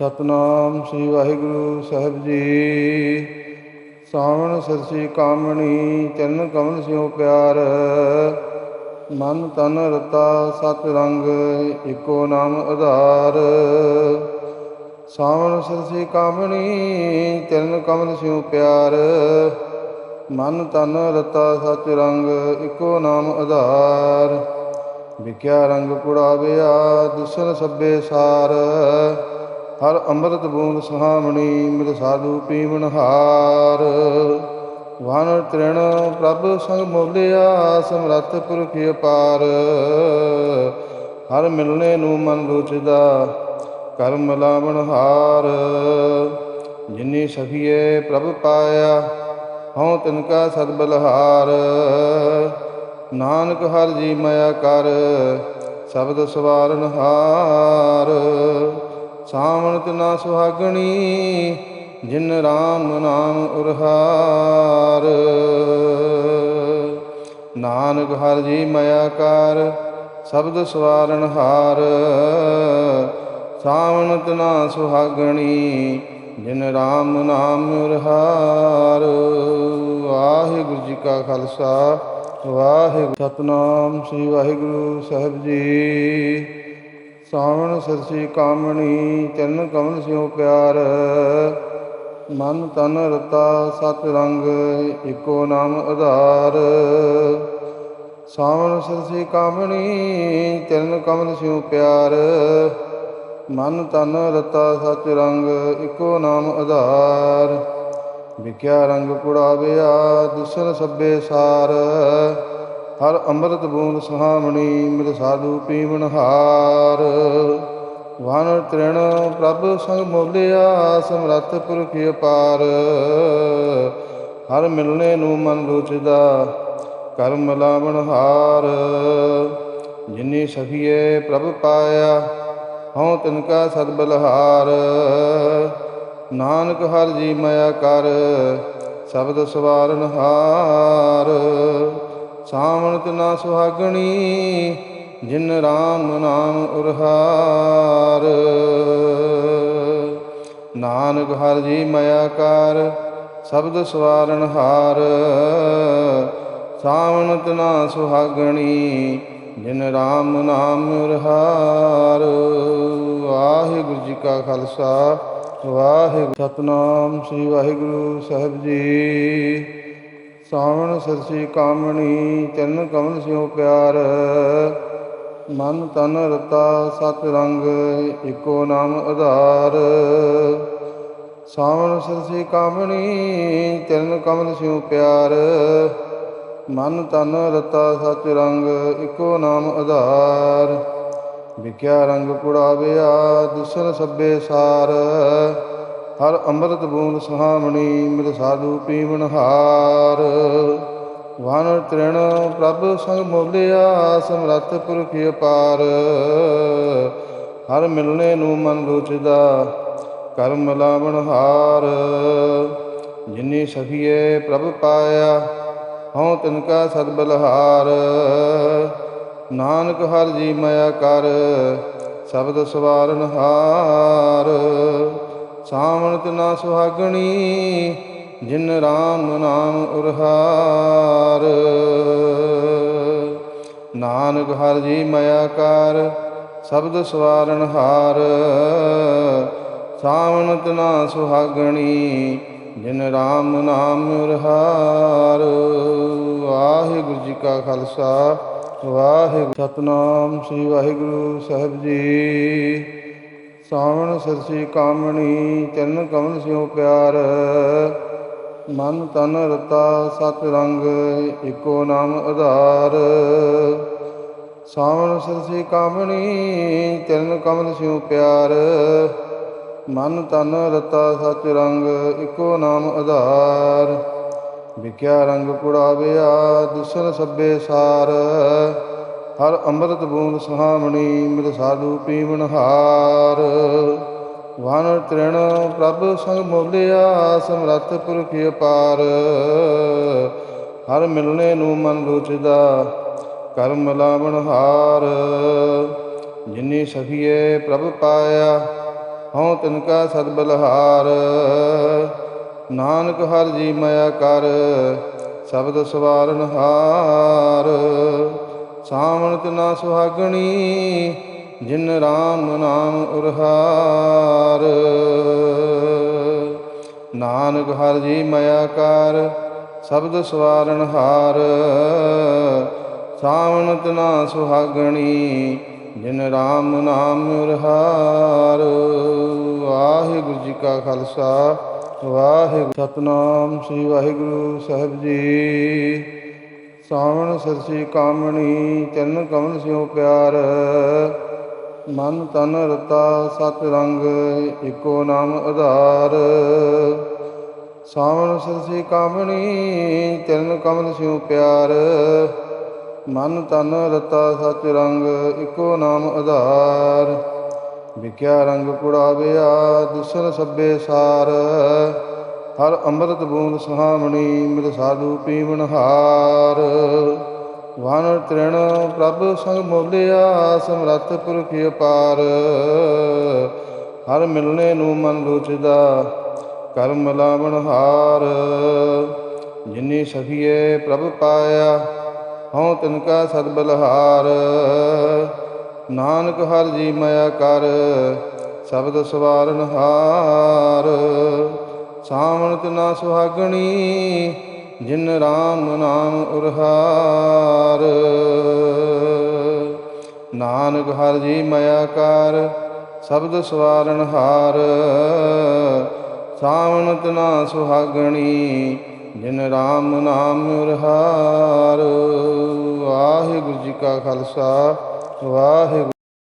ਸਤਨਾਮ ਸ੍ਰੀ ਵਾਹਿਗੁਰੂ ਸਾਹਿਬ ਜੀ। ਸਾਵਣ ਸਰਸੀ ਕਾਮਣੀ, ਚਰਨ ਕਮਲ ਸਿਉ ਪਿਆਰ। ਮਨ ਤਨ ਰਤਾ ਸਤ ਰੰਗ, ਇਕੋ ਨਾਮ ਆਧਾਰ। ਸਾਵਣ ਸਰਸੀ ਕਾਮਣੀ, ਚਰਨ ਕਮਲ ਸਿਓ ਪਿਆਰ। ਮਨ ਤਨ ਰਤਾ ਸਚ ਰੰਗ, ਇਕੋ ਨਾਮ ਆਧਾਰ। ਵਿਖਿਆ ਰੰਗ ਪੁੜਾਵਿਆ ਦਿਸਨ ਸਭੇ ਸਾਰ। ਹਰ ਅੰਮ੍ਰਿਤ ਬੂੰਦ ਸੁਹਾਵਣੀ ਮਿਲ ਸਾਧੂ ਪੀਵਨ ਹਾਰ। ਵਨ ਤ੍ਰਿਣ ਪ੍ਰਭ ਸੰਗ ਮੋਲਿਆ, ਸਮਰੱਥ ਪੁਰਖ ਅਪਾਰ। ਹਰ ਮਿਲਨੇ ਨੂੰ ਮਨ ਰੁਚਦਾ, ਕਰਮ ਲਾਵਣ ਹਾਰ। ਜਿਨੀ ਸਖੀਏ ਪ੍ਰਭ ਪਾਇਆ, ਹਉ ਤਿਨ ਕਾ ਸਦ ਬਲਹਾਰ। ਨਾਨਕ ਹਰ ਜੀ ਮਾਇਆ ਕਰ, ਸ਼ਬਦ ਸਵਾਰਨ ਹਾਰ। ਸਾਵਣਤ ਨਾ ਸੁਹਾਗਣੀ, ਜਿਨ ਰਾਮ ਨਾਮ ਉਰਹਾਰ। ਨਾਨਕ ਹਰ ਜੀ ਮਾਇਆਕਾਰ ਸ਼ਬਦ ਸਵਾਰਨ ਹਾਰ। ਸਾਵਣਤ ਨਾ ਸੁਹਾਗਣੀ, ਜਿਨ ਰਾਮ ਨਾਮ ਉਰਹਾਰ। ਵਾਹਿਗੁਰੂ ਜੀ ਕਾ ਖਾਲਸਾ, ਵਾਹਿਗੁਰੂ ਸਤਨਾਮ, ਸ੍ਰੀ ਵਾਹਿਗੁਰੂ ਸਾਹਿਬ ਜੀ। ਸਾਵਣ ਸਰਸੀ ਕਾਮਣੀ ਚਰਨ ਕਮਲ ਸਿਉ ਪਿਆਰ। ਮਨ ਤਨ ਰਤਾ ਸਤ ਰੰਗ, ਇਕੋ ਨਾਮ ਆਧਾਰ। ਸਾਵਣ ਸਰਸੀ ਕਾਮਣੀ ਚਰਨ ਕਮਲ ਸਿਉ ਪਿਆਰ। ਮਨ ਤਨ ਰਤਾ ਸਚ ਰੰਗ, ਇਕੋ ਨਾਮ ਆਧਾਰ। ਵਿਖਿਆ ਰੰਗ ਪੁੜਾਵਿਆ ਦਿਸਨ ਸਭੇ ਸਾਰ। ਹਰ ਅੰਮ੍ਰਿਤ ਬੂੰਦ ਸੁਹਾਵਣੀ, ਮਿਲ ਸਾਧੂ ਪੀਵਨ ਹਾਰ। ਤ੍ਰਿਣ ਪ੍ਰਭ ਸੰਗ ਮੋਲਿਆ, ਸਮਰੱਥ ਪੁਰਖ ਅਪਾਰ। ਹਰ ਮਿਲਨੇ ਨੂੰ ਮਨ ਰੁਚਦਾ, ਕਰਮ ਲਾਵਣ ਹਾਰ। ਜਿਨੀ ਸਖੀਏ ਪ੍ਰਭ ਪਾਇਆ, ਹਉ ਤਿਨ ਕਾ ਸਦ ਬਲਹਾਰ। ਨਾਨਕ ਹਰ ਜੀ ਮਾਇਆ ਕਰ, ਸ਼ਬਦ ਸਵਾਰਨ ਹਾਰ। ਸਾਵਣਤ ਨਾ ਸੁਹਾਗਣੀ ਜਿਨ ਰਾਮ ਨਾਮ ਉਰਹਾਰ। ਨਾਨਕ ਹਰ ਜੀ ਮਾਇਆਕਾਰ ਸ਼ਬਦ ਸਵਾਰਨ ਹਾਰ। ਸਾਵਣਤ ਨਾ ਸੁਹਾਗਣੀ, ਜਿਨ ਰਾਮ ਨਾਮ ਉਰਹਾਰ। ਵਾਹਿਗੁਰੂ ਜੀ ਕਾ ਖਾਲਸਾ, ਵਾਹਿਗੁਰੂ ਸਤਨਾਮ, ਸ੍ਰੀ ਵਾਹਿਗੁਰੂ ਸਾਹਿਬ ਜੀ। ਸਾਵਣ ਸਰਸੀ ਕਾਮਣੀ, ਚਰਨ ਕਮਲ ਸਿਉ ਪਿਆਰ। ਮਨ ਤਨ ਰਤਾ ਸਤ ਰੰਗ ਇੱਕੋ ਨਾਮ ਆਧਾਰ। ਸਾਵਣ ਸਰਸੀ ਕਾਮਣੀ ਚਰਨ ਕਮਲ ਸਿਉ ਪਿਆਰ। ਮਨ ਤਨ ਰਤਾ ਸਚ ਰੰਗ ਇੱਕੋ ਨਾਮ ਆਧਾਰ। ਵਿਖਿਆ ਰੰਗ ਪੁੜਾਵਿਆ ਦਿਸਨ ਸਭੇ ਸਾਰ। ਹਰ ਅੰਮ੍ਰਿਤ ਬੂੰਦ ਸੁਹਾਮਣੀ ਮਿਲ ਸਾਧੂ ਪੀਵਨ ਹਾਰ। ਵਨ ਤ੍ਰਿਣ ਪ੍ਰਭ ਸੰਗ ਮੋਲਿਆ ਸਮਰੱਥ ਪੁਰਖ ਅਪਾਰ। ਹਰ ਮਿਲਨੇ ਨੂੰ ਮਨ ਰੁਚਦਾ, ਕਰਮ ਲਾਵਣ ਹਾਰ। ਜਿਨੀ ਸਖੀਏ ਪ੍ਰਭ ਪਾਇਆ, ਹਉ ਤਿਨ ਕਾ ਸਦ ਬਲਹਾਰ। ਨਾਨਕ ਹਰ ਜੀ ਮਾਇਆ ਕਰ, ਸ਼ਬਦ ਸਵਾਰਨ ਹਾਰ। ਸਾਵਣਤ ਨਾ ਸੁਹਾਗਣੀ ਜਿਨ ਰਾਮ ਨਾਮ ਉਰਹਾਰ। ਨਾਨਕ ਹਰ ਜੀ ਮਾਇਆਕਾਰ ਸ਼ਬਦ ਸਵਾਰਨ ਹਾਰ। ਸਾਵਣਤ ਨਾ ਸੁਹਾਗਣੀ, ਜਿਨ ਰਾਮ ਨਾਮ ਉਰਹਾਰ। ਵਾਹਿਗੁਰੂ ਜੀ ਕਾ ਖਾਲਸਾ, ਵਾਹਿਗੁਰੂ ਸਤਨਾਮ, ਸ੍ਰੀ ਵਾਹਿਗੁਰੂ ਸਾਹਿਬ ਜੀ। ਸਾਵਣ ਸਰਸੀ ਕਾਮਣੀ, ਚਰਨ ਕਮਲ ਸਿਉ ਪਿਆਰ। ਮਨ ਤਨ ਰਤਾ ਸਤ ਰੰਗ ਇੱਕੋ ਨਾਮ ਆਧਾਰ। ਸਾਵਣ ਸਰਸੀ ਕਾਮਣੀ ਚਰਨ ਕਮਲ ਸਿਉ ਪਿਆਰ। ਮਨ ਤਨ ਰਤਾ ਸਚ ਰੰਗ ਇੱਕੋ ਨਾਮ ਆਧਾਰ। ਵਿਖਿਆ ਰੰਗ ਪੁੜਾਵਿਆ ਦਿਸਨ ਸਭੇ ਸਾਰ। ਹਰ ਅੰਮ੍ਰਿਤ ਬੂੰਦ ਸੁਹਾਵਣੀ, ਮਿਲ ਸਾਧੂ ਪੀਵਨ ਹਾਰ। ਵਨ ਤ੍ਰਿਣ ਪ੍ਰਭ ਸੰਗ ਮੋਲਿਆ, ਸਮਰੱਥ ਪੁਰਖ ਅਪਾਰ। ਹਰ ਮਿਲਨੇ ਨੂੰ ਮਨ ਰੁਚਦਾ, ਕਰਮ ਲਾਵਣ ਹਾਰ। ਜਿਨੀ ਸਖੀਏ ਪ੍ਰਭ ਪਾਇਆ, ਹਉ ਤਿਨ ਕਾ ਸਦ ਬਲਹਾਰ। ਨਾਨਕ ਹਰ ਜੀ ਮਾਇਆ ਕਰ, ਸ਼ਬਦ ਸਵਾਰਨ ਹਾਰ। ਸਾਵਣ ਤਿਨਾ ਸੁਹਾਗਣੀ ਜਿਨ ਰਾਮ ਨਾਮ ਉਰਹਾਰ। ਨਾਨਕ ਹਰ ਜੀ ਮਾਇਆਕਾਰ ਸ਼ਬਦ ਸਵਾਰਨ ਹਾਰ। ਸਾਵਣ ਤਿਨਾ ਸੁਹਾਗਣੀ, ਜਿਨ ਰਾਮ ਨਾਮ ਰਹਾਰ ਵਾਹਿਗੁਰੂ ਜੀ ਕਾ ਖਾਲਸਾ, ਵਾਹਿਗੁਰੂ ਸਤਨਾਮ ਸ੍ਰੀ ਵਾਹਿਗੁਰੂ ਸਾਹਿਬ ਜੀ। ਸਾਵਣ ਸਰਸੀ ਕਾਮਣੀ, ਚਰਨ ਕਮਲ ਸਿਉ ਪਿਆਰ। ਮਨ ਤਨ ਰਤਾ ਸਤ ਰੰਗ ਏਕੋ ਨਾਮ ਆਧਾਰ। ਸਾਵਣ ਸਰਸੀ ਕਾਮਣੀ ਚਰਨ ਕਮਲ ਸਿਉ ਪਿਆਰ। ਮਨ ਤਨ ਰਤਾ ਸਚ ਰੰਗ ਇੱਕੋ ਨਾਮ ਆਧਾਰ। ਵਿਖਿਆ ਰੰਗ ਪੁੜਾਵਿਆ ਦਿਸਨ ਸਭੇ ਸਾਰ। ਹਰ ਅੰਮ੍ਰਿਤ ਬੂੰਦ ਸੁਹਾਵਣੀ, ਮਿਲ ਸਾਧੂ ਪੀਵਨ ਹਾਰ। ਵਨ ਤ੍ਰਿਣ ਪ੍ਰਭ ਸੰਗ ਮੋਲਿਆ, ਸਮਰੱਥ ਪੁਰਖ ਅਪਾਰ। ਹਰ ਮਿਲਨੇ ਨੂੰ ਮਨ ਰੁਚਦਾ, ਕਰਮ ਲਾਵਣ ਹਾਰ। ਜਿਨੀ ਸਖੀਏ ਪ੍ਰਭ ਪਾਇਆ, ਹਉ ਤਿਨ ਕਾ ਸਦ ਬਲਹਾਰ। ਨਾਨਕ ਹਰ ਜੀ ਮਾਇਆ ਕਰ, ਸ਼ਬਦ ਸਵਾਰਨ ਹਾਰ। ਸਾਵਣ ਤਿਨਾ ਸੁਹਾਗਣੀ ਜਿਨ ਰਾਮ ਨਾਮ ਉਰਹਾਰ। ਨਾਨਕ ਹਰ ਜੀ ਮਾਇਆਕਾਰ ਸ਼ਬਦ ਸਵਾਰਨ ਹਾਰ। ਸਾਵਣ ਤਿਨਾ ਸੁਹਾਗਣੀ, ਜਿਨ ਰਾਮ ਨਾਮ ਰਹਾਰ ਵਾਹਿਗੁਰੂ ਜੀ ਕਾ ਖਾਲਸਾ, ਵਾਹਿਗੁਰੂ